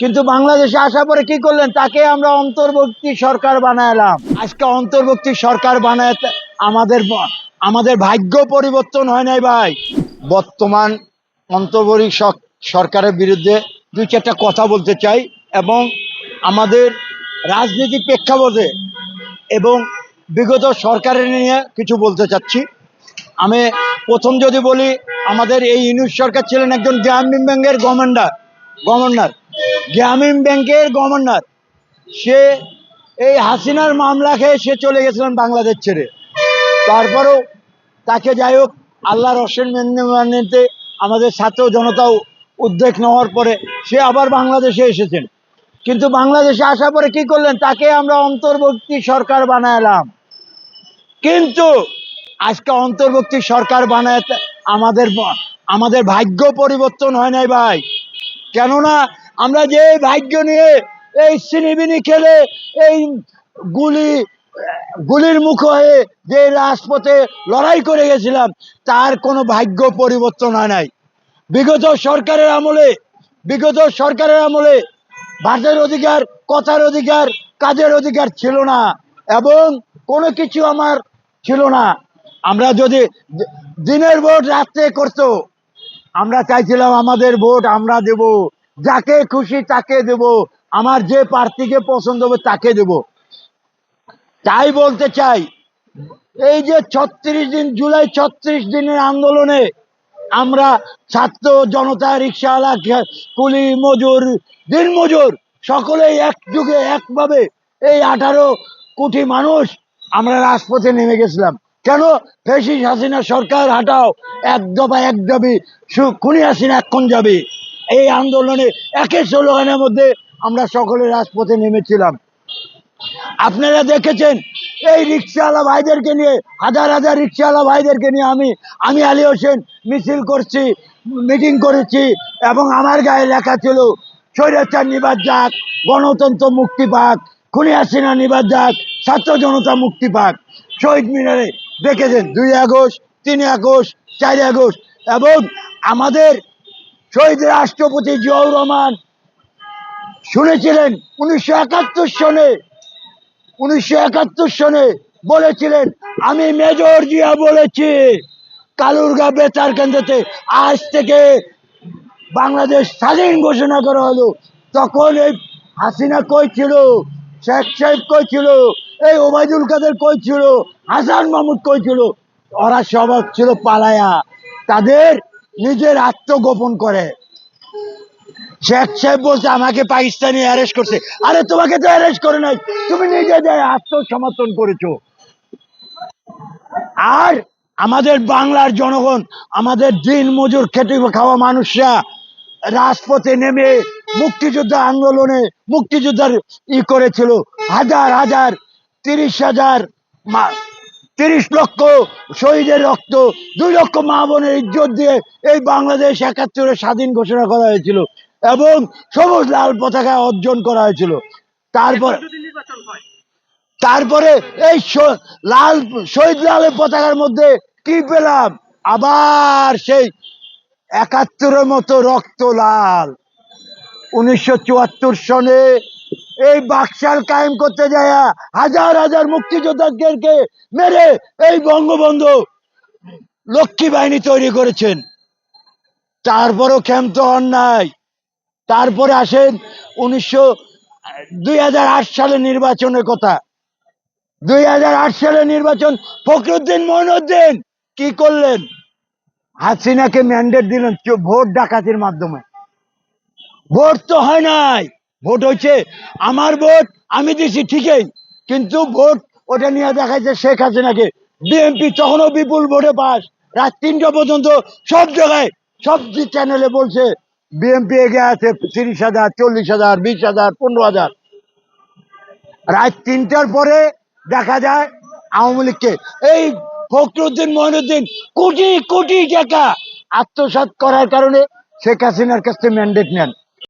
কিন্তু বাংলাদেশে আসার পরে কি করলেন? তাকে আমরা অন্তর্বর্তী সরকার বানালাম আজকে অন্তর্বর্তী সরকার বানায় আমাদের আমাদের ভাগ্য পরিবর্তন হয় নাই ভাই। বর্তমান অন্তর্বর্তী সরকারের বিরুদ্ধে দুই চারটা কথা বলতে চাই এবং আমাদের রাজনীতি প্রেক্ষাপটে এবং বিগত সরকারের নিয়ে কিছু বলতে চাচ্ছি। আমি প্রথম যদি বলি, আমাদের এই ইউনিট সরকার ছিলেন একজন গ্রামীণ ব্যাংকের গভর্নর গভর্নর। গ্রামীণ ব্যাংকের গভর্নর। সে এই হাসিনার মামলা খেয়ে সে চলে গেছিলেন বাংলাদেশ ছেড়ে। তারপরেও তাকে যাই হোক আল্লাহর অসীম মেনে আমাদের ছাত্র জনতাও উদ্বেগ নেওয়ার পরে সে আবার বাংলাদেশে এসেছেন। কিন্তু বাংলাদেশে আসার পরে কি করলেন? তাকে আমরা অন্তর্বর্তী সরকার বানালাম। কিন্তু আজকে অন্তর্বর্তী সরকার বানায় আমাদের আমাদের ভাগ্য পরিবর্তন হয় নাই ভাই। কেননা আমরা যে ভাগ্য নিয়ে এই সিনিবিনি খেলে, এই গুলি, গুলির মুখ হয়ে যে রাজপথে লড়াই করে গেছিলাম, তার কোনো ভাগ্য পরিবর্তন হয় নাই। বিগত সরকারের আমলে, বিগত সরকারের আমলে ভাষার অধিকার, কথার অধিকার, কাজের অধিকার ছিল না এবং কোনো কিছু আমার ছিল না। আমরা যদি দিনের ভোট রাত্রে করতো, আমরা চাইছিলাম আমাদের ভোট আমরা দেব। যাকে খুশি তাকে দেব। আমার যে প্রার্থীকে পছন্দ হবে তাকে দেব। তাই বলতে চাই, এই যে ছত্রিশ দিন, জুলাই ছত্রিশ দিনের আন্দোলনে আমরা ছাত্র জনতা রিক্সাওয়ালা, কুলি, মজুর, দিন মজুর, সকলেই এক যুগে একভাবে এই আঠারো কোটি মানুষ আমরা রাজপথে নেমে গেছিলাম। কেন? ফেসিস হাসিনা সরকার হাঁটাও, এক দফা এক দাবি খুনি হাসিনা এখন যাবে। এই আন্দোলনে একে স্লোগানের মধ্যে আমরা সকলে রাজপথে নেমেছিলাম। আপনারা দেখেছেন, এই রিক্সাওয়ালা ভাইদেরকে নিয়ে, হাজার হাজার রিক্সাওয়ালা ভাইদেরকে নিয়ে আমি আমি আলী হোসেন মিছিল করছি, মিটিং করেছি এবং আমার গায়ে লেখা ছিল, স্বৈরাচার নিবাদ যাক, গণতন্ত্র মুক্তি পাক খুনি হাসিনা নিবাদ যাক, ছাত্র জনতা মুক্তি পাক। শহীদ মিনারে দেখেছেন, দুই আগস্ট, তিন আগস্ট, চার আগস্ট এবং আমাদের শহীদ রাষ্ট্রপতি জিয়াউর রহমান শুনেছিলেন উনিশশো একাত্তর সনে, উনিশশো একাত্তর সনে বলেছিলেন, আমি মেজর জিয়া বলেছি কালুরগা বেতার কেন্দ্রতে আজ থেকে বাংলাদেশ স্বাধীন ঘোষণা করা হলো। তখন এই হাসিনা কই ছিল? শেখ সাহেব কই ছিল? এই ওবায়দুল কাদের কই ছিল? হাসান মাহমুদ কই ছিল? ওরা সব ছিল পালায়া। তাদের নিজের আত্মগোপন করে। শেখ সাহেব বলছে, আমাকে পাকিস্তানি অ্যারেস্ট করছে। আরে, তোমাকে তো অ্যারেস্ট করে নাই। তুমি নিজে যে আত্মসমর্থন করেছ। আর আমাদের বাংলার জনগণ, আমাদের দিন মজুর খেটে খাওয়া মানুষরা রাজপথে নেমে মুক্তিযোদ্ধা আন্দোলনে মুক্তিযোদ্ধার ই করেছিল। হাজার হাজার, তিরিশ হাজার তিরিশ লক্ষ শহীদের রক্ত দুই লক্ষ মা বোনের ইজ্জত দিয়ে এই বাংলাদেশ একাত্তরে স্বাধীন ঘোষণা করা হয়েছিল এবং সবুজ লাল পতাকা অর্জন করা হয়েছিল। তারপর তারপরে এই লাল শহীদ লালের পতাকার মধ্যে কি পেলাম? আবার সেই একাত্তরের মতো রক্ত লাল। উনিশশো চুয়াত্তর সনে এই বাকশাল কায়েম করতে যায়, হাজার হাজার মুক্তিযোদ্ধাদেরকে মেরে এই বঙ্গবন্ধু লক্ষ্মী বাহিনী তৈরি করেছেন। তারপরও ক্ষান্ত হন নাই। তারপরে আসেন উনিশশো, দুই সালে নির্বাচনের কথা। দুই হাজার আট সালে নির্বাচন, ফখরুদ্দিন মইনুদ্দিন কি করলেন? হাসিনাকে ম্যান্ডেট দিলেন ভোট ডাকাতির মাধ্যমে। ভোট তো হয় নাই। ভোট হচ্ছে আমার ভোট, আমি দিছি ঠিকই, কিন্তু ভোট ওটা নিয়ে দেখাচ্ছে শেখ হাসিনাকে। বিএনপি তখনও বিপুল ভোটে পাস। রাত তিনটা পর্যন্ত সব জায়গায়, সব চ্যানেলে বলছে বিএনপি এগিয়ে আছে, তিরিশ হাজার, চল্লিশ হাজার, বিশ হাজার, পনেরো হাজার। রাত তিনটার পরে দেখা যায় আওয়ামী লীগকে। এই ফখরুদ্দিন, মহিনুদ্দিন, কোটি কোটি টাকা আত্মসাৎ করার কারণে শেখ হাসিনার কাছ ম্যান্ডেট নেন।